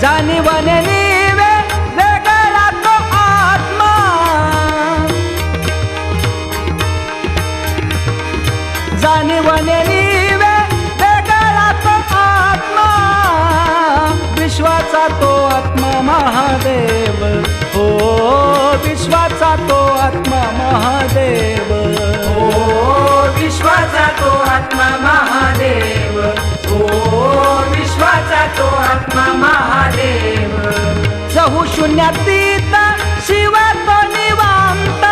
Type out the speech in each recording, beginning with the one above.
जाणीवने निवे वेगळा तो आत्मा. जाणीवने निवे वेगळा तो आत्मा. विश्वाचा तो आत्मा महादेव. हो विश्वाचा तो आत्मा महादेव. शून्यातीत शिव तो निवांत.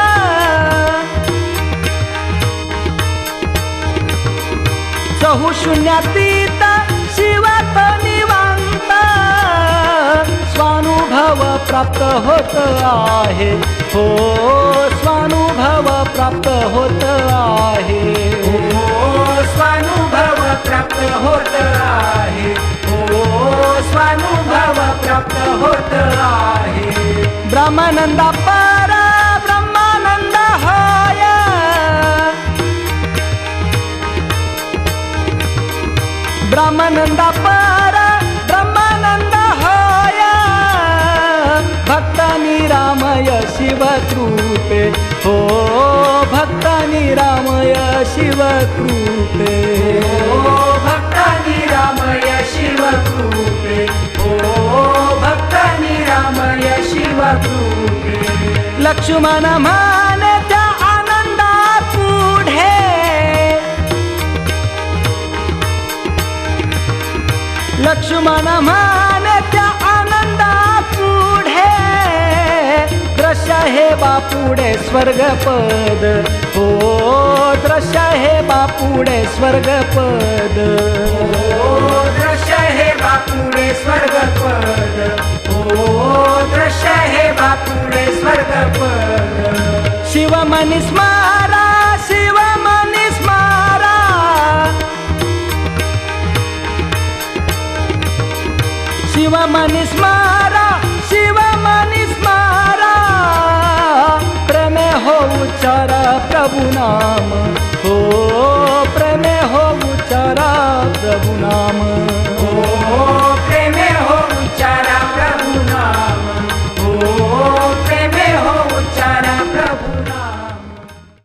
चहू शून्यातीत शिव तो निवांत. स्वानुभव प्राप्त होत आहे. हो स्वानुभव प्राप्त होत आहे. ओ स्वानुभव प्राप्त होत आहे. हो स्वानुभव प्राप्त होत आहे. ब्रह्मानंदा पर ब्रह्मानंद होय. ब्रह्मानंदा पर ब्रह्मानंद होय. भक्त निरामय शिव कृपे. हो भक्त निरामय शिव कृपे. ओ भक्तानी रामय शिव लक्ष्मण मान त्या आनंदा पुढे. लक्ष्मण मान त्या आनंदा पुढे. दृश्य हे बापुडे स्वर्गपद. हो दृश्य हे बापुडे स्वर्गपद. हो शिवमनि स्मारा शिवमनि स्मारा शिवमनि स्मारा शिवमनि स्मारा प्रमे हो उच्चार प्रभु नाम. हो